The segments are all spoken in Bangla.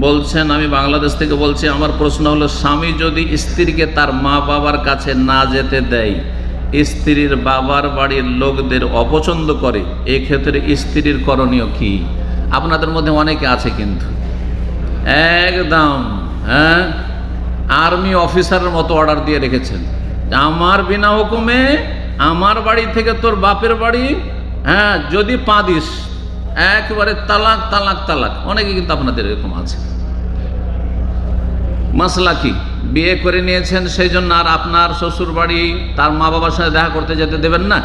বলছেন, আমি বাংলাদেশ থেকে বলছি, আমার প্রশ্ন হলো, স্বামী যদি স্ত্রীকে তার মা বাবার কাছে না যেতে দেয়, স্ত্রীর বাবার বাড়ির লোকদের অপছন্দ করে, এক্ষেত্রে স্ত্রীর করণীয় কি? আপনাদের মধ্যে অনেকে আছে কিন্তু। একদম হ্যাঁ? আর্মি অফিসারের মতো অর্ডার দিয়ে রেখেছেন। আমার বিনা হুকুমে আমার বাড়ি থেকে তোর বাপের বাড়ি হ্যাঁ যদি পা দিস একবারে তালাক তালাক তালাক। অনেকে কিন্তু আপনাদের এরকম আছে। মাসলা কি? বিয়ে করে নিয়েছেন সেই জন্য আর আপনার শ্বশুর বাড়ি তার মা বাবার সাথে দেখা করতে যেতে দেবেন না?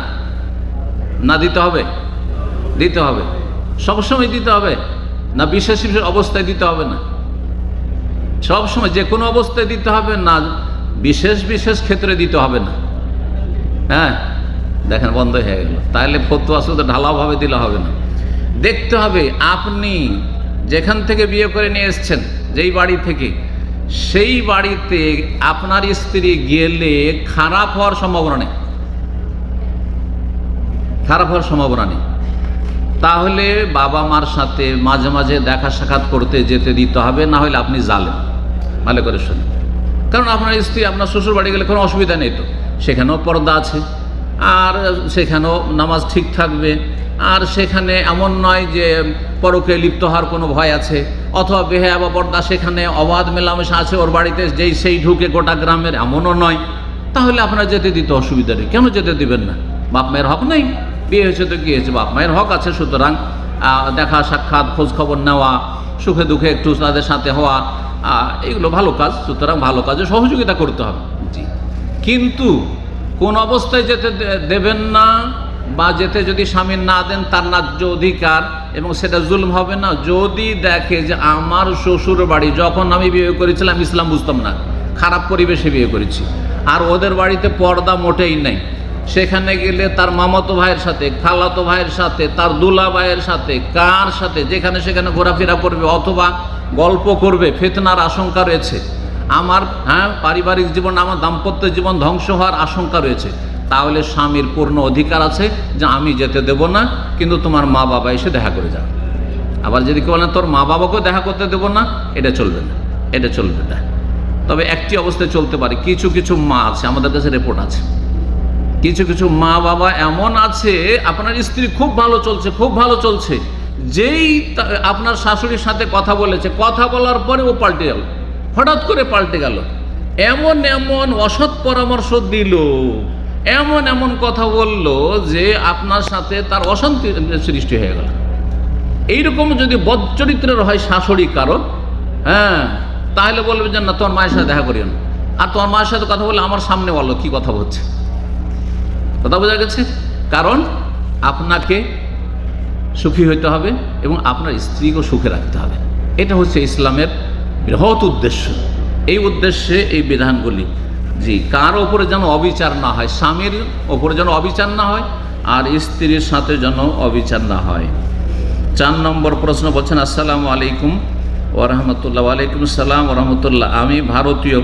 না দিতে হবে? দিতে হবে। সবসময় দিতে হবে। না বিশেষ বিশেষ অবস্থায় দিতে হবে না। সব সময় যে কোনো অবস্থায় দিতে হবে না, বিশেষ বিশেষ ক্ষেত্রে দিতে হবে না। হ্যাঁ? দেখেন, বন্ধ হয়ে গেল। তাহলে ফতুয়া শুধু ঢালাওভাবে দিলে হবে না। দেখতে হবে আপনি যেখান থেকে বিয়ে করে নিয়ে এসছেন, যেই বাড়ি থেকে, সেই বাড়িতে আপনার স্ত্রী গেলে খারাপ হওয়ার সম্ভাবনা নেই। খারাপ হওয়ার সম্ভাবনা নেই। তাহলে বাবা মার সাথে মাঝে মাঝে দেখা সাক্ষাৎ করতে যেতে দিতে হবে, না হলে আপনি জালেন ভালো করে শুনুন। কারণ আপনার স্ত্রী, আপনার শ্বশুর বাড়ি গেলে কোনো অসুবিধা নেই তো। সেখানেও পর্দা আছে, আর সেখানেও নামাজ ঠিক থাকবে। আর সেখানে এমন নয় যে পরকে লিপ্ত হওয়ার কোনো ভয় আছে অথবা বেহায়া বা পর্দা সেখানে অবাধ মেলামেশা আছে ওর বাড়িতে যেই সেই ঢুকে গোটা গ্রামের এমনও নয়। তাহলে আপনার যেতে দিতে অসুবিধা নেই। কেন যেতে দিবেন না? বাপ মায়ের হক নেই। বিয়ে হয়েছে তো কি হয়েছে? বাপ মায়ের হক আছে সুতরাং দেখা সাক্ষাৎ খোঁজ খবর নেওয়া সুখে দুঃখে একটু তাদের সাথে হওয়া এগুলো ভালো কাজ। সুতরাং ভালো কাজে সহযোগিতা করতে হবে। জি। কিন্তু কোন অবস্থায় যেতে দেবেন না বা যেতে যদি স্বামী না দেন, তার ন্যায্য অধিকার এবং সেটা জুলম হবে না। যদি দেখে যে আমার শ্বশুর বাড়ি যখন আমি বিয়ে করেছিলাম, ইসলাম বুঝতাম না, খারাপ পরিবেশে বিয়ে করেছি। আর ওদের বাড়িতে পর্দা মোটেই নেই। সেখানে গেলে তার মামাতো ভাইয়ের সাথে, খালাতো ভাইয়ের সাথে, তার দুলা ভাইয়ের সাথে, কার সাথে, যেখানে সেখানে ঘোরাফেরা করবে অথবা গল্প করবে, ফেতনার আশঙ্কা রয়েছে। আমার হ্যাঁ পারিবারিক জীবন, আমার দাম্পত্য জীবন ধ্বংস হওয়ার আশঙ্কা রয়েছে। তাহলে স্বামীর পূর্ণ অধিকার আছে যে আমি যেতে দেব না, কিন্তু তোমার মা বাবা এসে দেখা করে যাবে। আবার যদি কেউ বলেন তোর মা বাবাকেও দেখা করতে দেবো না? এটা চলবে না, এটা চলবে না। তবে একটি অবস্থায় চলতে পারে, কিছু কিছু মা আছে, আমাদের কাছে রেপোর্ট আছে। কিছু কিছু মা বাবা এমন আছে, আপনার স্ত্রী খুব ভালো চলছে, খুব ভালো চলছে। যেই আপনার শাশুড়ির সাথে কথা বলেছে, কথা বলার পরে ও পাল্টে গেল। হঠাৎ করে পাল্টে গেল। এমন এমন অসৎ পরামর্শ দিল এমন এমন কথা বলল যে আপনার সাথে তার অশান্তি সৃষ্টি হয়ে গেল। এইরকম যদি বদচরিত্রের হয় শাশুড়ি কারণ হ্যাঁ তাহলে বলবে যে না তোমার মায়ের সাথে দেখা করিও না। আর তোমার মায়ের সাথে কথা বলে আমার সামনে বলো, কি কথা হচ্ছে কথা বোঝা গেছে? কারণ আপনাকে সুখী হইতে হবে এবং আপনার স্ত্রীকেও সুখে রাখতে হবে। এটা হচ্ছে ইসলামের বৃহৎ উদ্দেশ্য। এই উদ্দেশ্যে এই বিধানগুলি জি, কার ওপরে যেন অবিচার না হয়? স্বামীর ওপরে যেন অবিচার না হয় আর স্ত্রীর সাথে যেন অবিচার না হয়। চার নম্বর প্রশ্ন বলছেন, আসসালামু আলাইকুম ওরহমতুল্লাহ ওয়ালাইকুম আসসালাম ওরহমতুল্লাহ আমি ভারতীয়,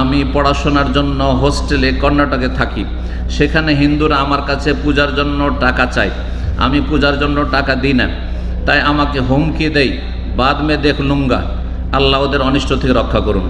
আমি পড়াশোনার জন্য হোস্টেলে কর্ণাটকে থাকি। সেখানে হিন্দুরা আমার কাছে পূজার জন্য টাকা চায়। আমি পূজার জন্য টাকা দিই না। তাই আমাকে হুমকি দেয় বাদ মে দেখ লুঙ্গা। আল্লাহ ওদের অনিষ্ট থেকে রক্ষা করুন।